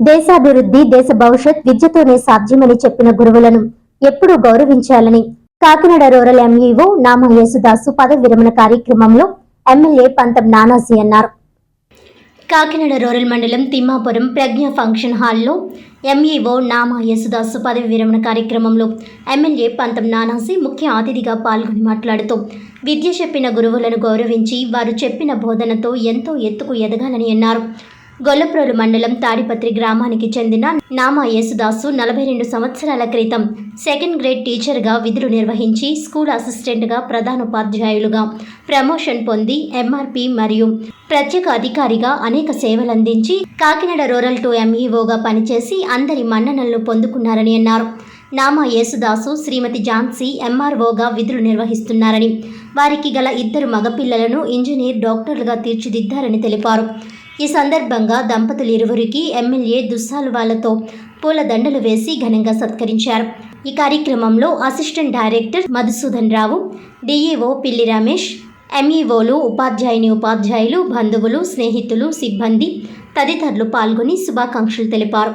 దేశాభివృద్ధి దేశ భవిష్యత్ విద్యతోనే సాధ్యమని చెప్పిన గురువులను ఎప్పుడూ గౌరవించాలని కాకినాడ రూరల్ ఎంఈఓ నామ యేసుదాసు పదవి విరమణ కార్యక్రమంలో ఎమ్మెల్యే పంతం నానాజీ అన్నారు. కాకినాడ రూరల్ మండలం తిమ్మాపురం ప్రజ్ఞ ఫంక్షన్ హాల్లో ఎంఈఓ నామా యేసుదాసు పదవి విరమణ కార్యక్రమంలో ఎమ్మెల్యే పంతం నానాసి ముఖ్య అతిథిగా పాల్గొని మాట్లాడుతూ విద్య చెప్పిన గురువులను గౌరవించి వారు చెప్పిన బోధనతో ఎంతో ఎత్తుకు ఎదగాలని అన్నారు. గొల్లప్రోలు మండలం తాడిపత్రి గ్రామానికి చెందిన నామా యేసుదాసు నలభై రెండు సంవత్సరాల క్రితం సెకండ్ గ్రేడ్ టీచర్గా విధులు నిర్వహించి స్కూల్ అసిస్టెంట్గా ప్రధానోపాధ్యాయులుగా ప్రమోషన్ పొంది ఎంఆర్పి మరియు ప్రత్యేక అధికారిగా అనేక సేవలందించి కాకినాడ రూరల్ టు ఎంఈఓగా పనిచేసి అందరి మన్ననలను పొందుకున్నారని అన్నారు. నామా యేసుదాసు శ్రీమతి ఝాన్సీ ఎంఆర్ఓగా విధులు నిర్వహిస్తున్నారని వారికి గల ఇద్దరు మగపిల్లలను ఇంజనీర్ డాక్టర్లుగా తీర్చిదిద్దారని తెలిపారు. ఈ సందర్భంగా దంపతులు ఇరువురికి ఎమ్మెల్యే దుస్సాలువాలతో పూలదండలు వేసి ఘనంగా సత్కరించారు. ఈ కార్యక్రమంలో assistant director Madhusudan Rao DEO Pilli Ramesh ఎంఈఓలు ఉపాధ్యాయుని ఉపాధ్యాయులు బంధువులు స్నేహితులు సిబ్బంది తదితరులు పాల్గొని శుభాకాంక్షలు తెలిపారు.